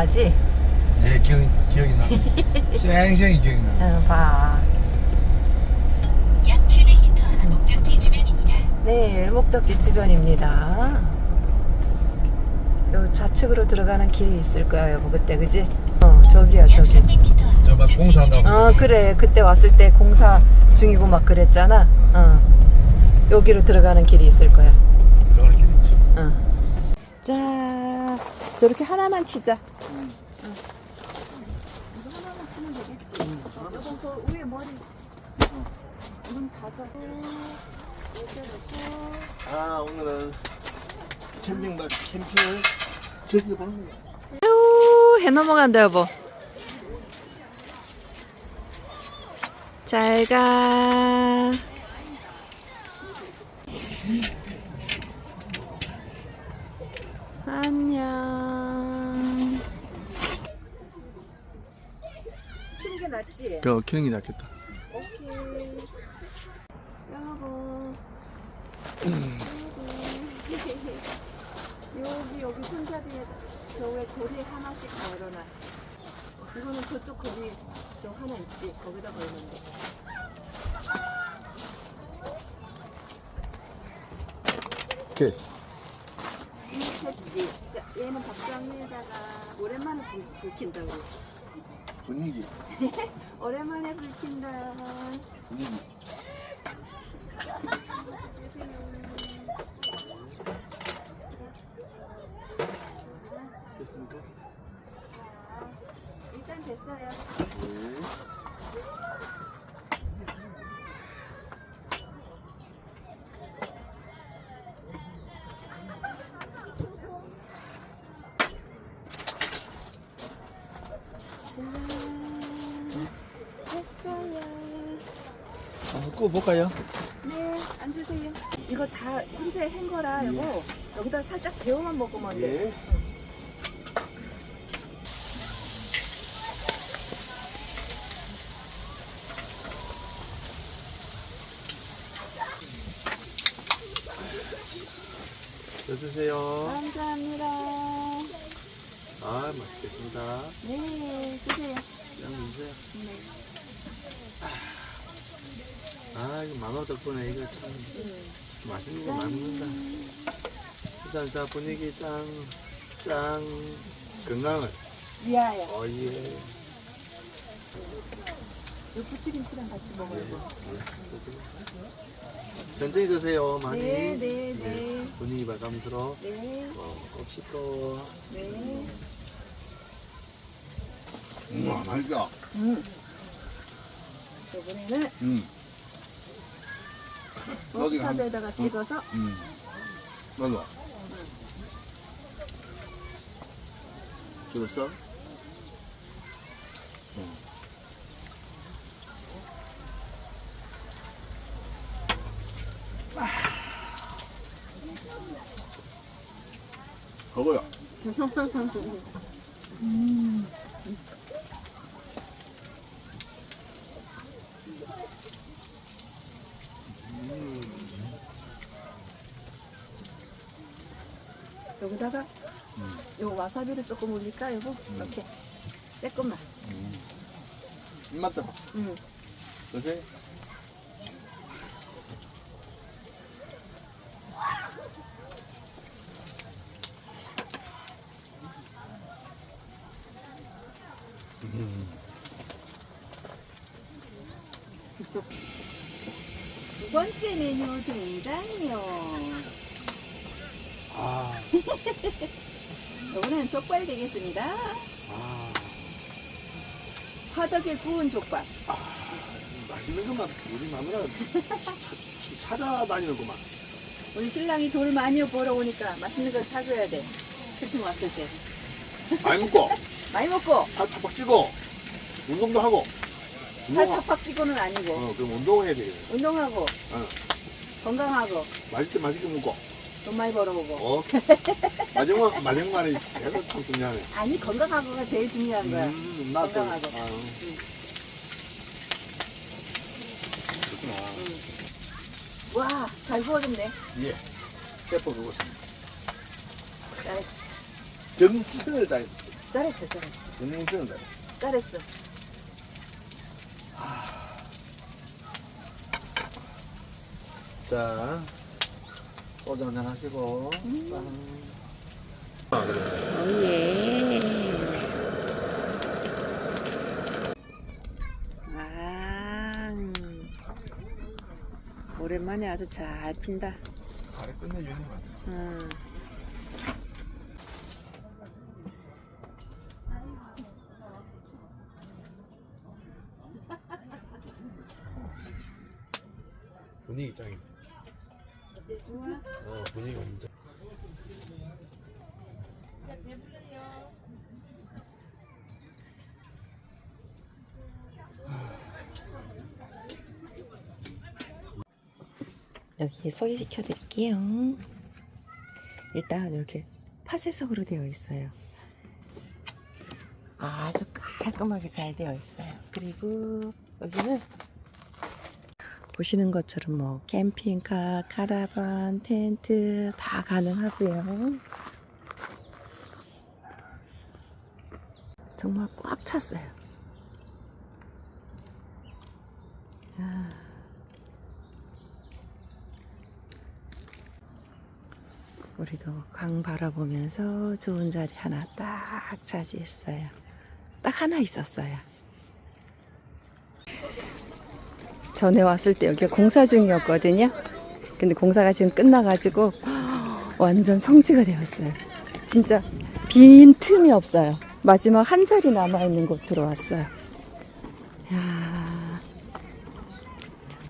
기억나지? 예, 기억, 기억이 나. 쌩쌩이 기억이 나. 응, 봐. 약 700m 앞 목적지 주변입니다. 네, 일목적지 주변입니다. 요 좌측으로 들어가는 길이 있을 거야, 여보. 그때, 그지? 어, 저기야, 약 저기. 300m 앞 저막 목적지 공사한다고. 어, 그래. 그때 왔을 때 공사 중이고 막 그랬잖아. 어. 여기로 들어가는 길이 있을 거야. 저거는 길 있지. 어. 자, 저렇게 하나만 치자. 응. 이거 하나만 치면 되겠지. 여보, 그 위에 머리. 문 닫아. 이렇게 놓고. 아, 오늘은 캠핑, 막 캠핑을 즐겨보는 거야. 해 넘어간다, 여보. 잘 가. 안녕. 키는 게 낫지? 그, 키는 게 낫겠다. 오케이. 여보. 여기 여기 손잡이에 저왜 고리 하나씩 걸어놔. 이거는 저쪽 고리 좀 하나 있지. 거기다 걸면 돼. 오케이. 됐지. 자, 얘는 밥상에다가 오랜만에 불, 불 킨다고. 분위기. 오랜만에 불 킨다. 분위기. 됐습니까? 일단 됐어요. 네. 됐어요. 한번 구워볼까요? 네, 앉으세요. 이거 다 혼자 한 거라 이거 여기다 살짝 데워만 먹으면 돼. 예. 드세요. 감사합니다. 아, 맛있겠습니다. 네, 주세요. 그냥 드세요. 네. 아, 이거 만화 덕분에 이거 참 맛있는 거 많이 먹는다. 일단 자 분위기 짱, 짱 건강을. 위하여. 어, 예. 이 부추김치랑 같이 먹어요. 이거. 천천히 드세요, 많이. 네, 네, 네. 분위기 마감스러. 네, 어, 없이고. 네. 음, 맛있다. 음. 이번에는 음, 머스타드에다가 찍어서 음. 맞아. 들었어? 그거야. 여기다가 요 와사비를 조금 올릴까 여보? 이렇게 조금만. 입맛 봐. 음. 그지? 두 번째 메뉴 등장이요. 아, 이번엔 족발 되겠습니다. 아, 화덕에 구운 족발. 맛있는 것만 우리 마누라 찾아다니는구만. 우리 신랑이 돈을 많이 벌어 오니까 맛있는 걸 사줘야 돼. 캠핑 왔을 때. 많이 먹고, 많이 먹고 살 팍팍 찌고, 운동도 하고. 살 운동하- 팍팍 찌고는 아니고 어, 그럼 운동해야 되겠네. 운동하고 어, 건강하고 맛있게 맛있게 먹고. 돈 많이 벌어오고. 어, 마지막, 마지막 말이 계속 참 중요하네. 아니 건강하고가 제일 중요한 거야. 음, 나도. 건강하고. 아, 그렇구나. 와, 잘 구워졌네. 예. 셰프 그거 잘했어. 정성을 다했어. 잘했어, 잘했어. 분위기 뜨는다. 잘했어. 자, 소주 한잔 하시고. 아, 그래. 오예. 아, 오랜만에 아주 잘 핀다. 가래 끝내주네, 맞아. 음. 분위기 짱이네. 어, 분위기가 진짜. 여기 소개시켜 드릴게요. 일단 이렇게 파쇄석으로 되어 있어요. 아주 깔끔하게 잘 되어 있어요. 그리고 여기는 보시는 것처럼 뭐 캠핑카, 카라반, 텐트 다 가능하고요. 정말 꽉 찼어요. 아. 우리도 강 바라보면서 좋은 자리 하나 딱 차지했어요. 딱 하나 있었어요. 전에 왔을 때 여기 공사 중이었거든요. 근데 공사가 지금 끝나가지고 완전 성지가 되었어요. 진짜 빈 틈이 없어요. 마지막 한 자리 남아있는 곳 들어 왔어요. 야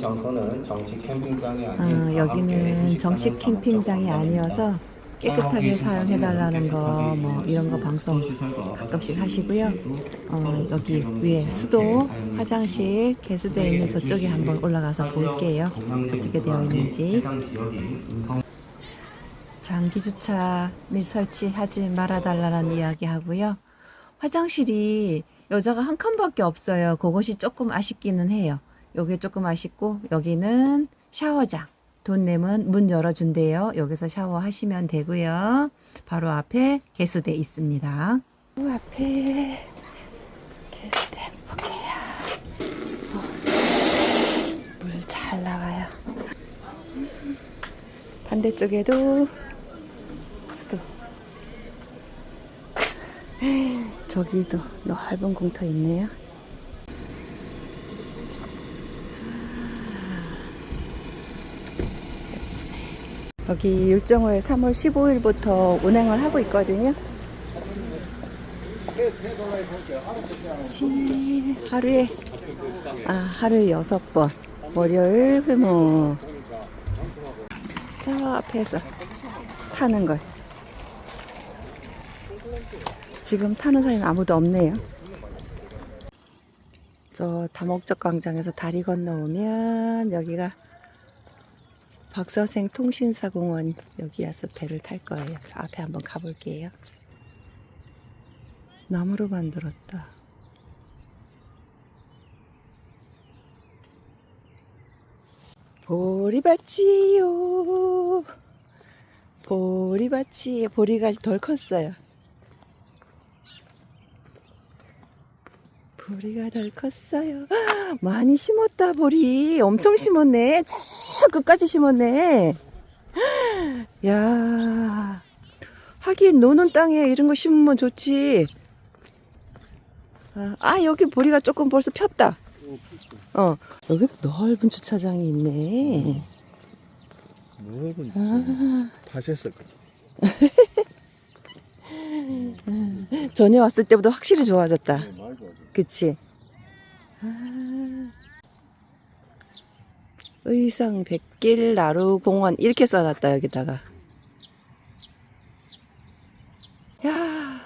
장소는 정식 캠핑장이 어, 아닌 여기는 정식 캠핑장이 아니어서 깨끗하게 사용해달라는 거, 뭐 이런 거 방송 가끔씩 하시고요. 어, 여기 위에 수도, 화장실 개수되어 있는 저쪽에 한번 올라가서 볼게요. 어떻게 되어 있는지. 장기 주차 및 설치하지 말아달라는 이야기 하고요. 화장실이 여자가 한 칸밖에 없어요. 그것이 조금 아쉽기는 해요. 여기 조금 아쉽고 여기는 샤워장. 돈 내면 문 열어준대요. 여기서 샤워하시면 되고요. 바로 앞에 개수대 있습니다. 그 앞에 개수대 볼게요. 물 잘 나와요. 반대쪽에도 수도. 저기도 넓은 공터 있네요. 여기 율정호에 3월 15일부터 운행을 하고 있거든요. 칠, 하루에 아 하루에 여섯 번 월요일 회모 저 앞에서 타는 걸 지금 타는 사람이 아무도 없네요. 저 다목적 광장에서 다리 건너오면 여기가 박서생 통신사공원 여기 와서 배를 탈 거예요. 저 앞에 한번 가볼게요. 나무로 만들었다. 보리밭이요. 보리밭이 보리가 덜 컸어요. 보리가 덜 컸어요. 많이 심었다 보리. 엄청 심었네. 저 끝까지 심었네. 야, 하긴 노는 땅에 이런 거 심으면 좋지. 아, 아, 여기 보리가 조금 벌써 폈다. 어, 여기도 넓은 주차장이 있네. 넓은 아, 다시했을 거지. 전에 왔을 때보다 확실히 좋아졌다. 많이 좋아져. 그치? 아, 의성 백길 나루 공원 이렇게 써놨다 여기다가. 야,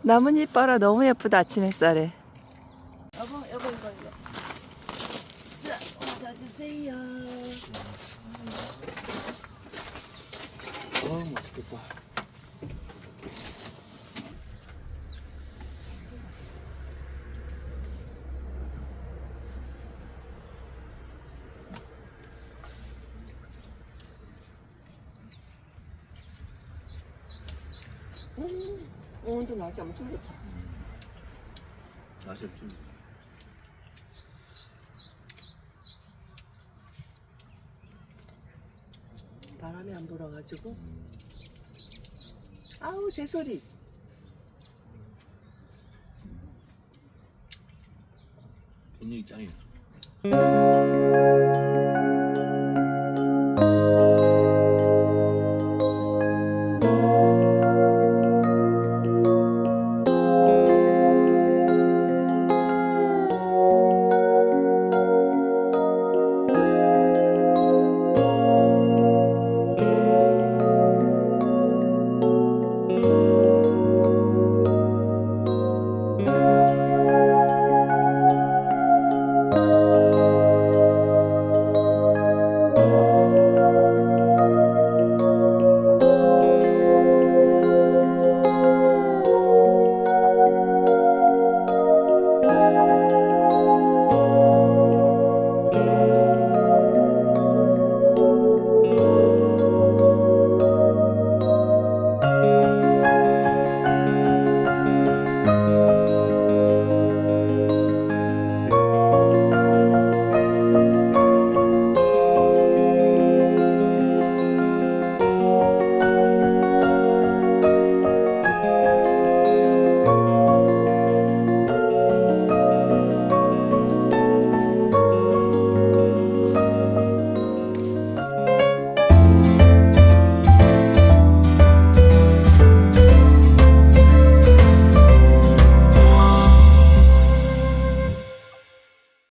나뭇잎 봐라 너무 예쁘다 아침 햇살에. 여보 여보 이거 이거. 받아주세요. 아, 맛있겠다. 오늘도 날씨 엄청 좋다. 맛이 없지. 바람이 안 불어가지고. 아우 새 소리. 분위기 짱이야.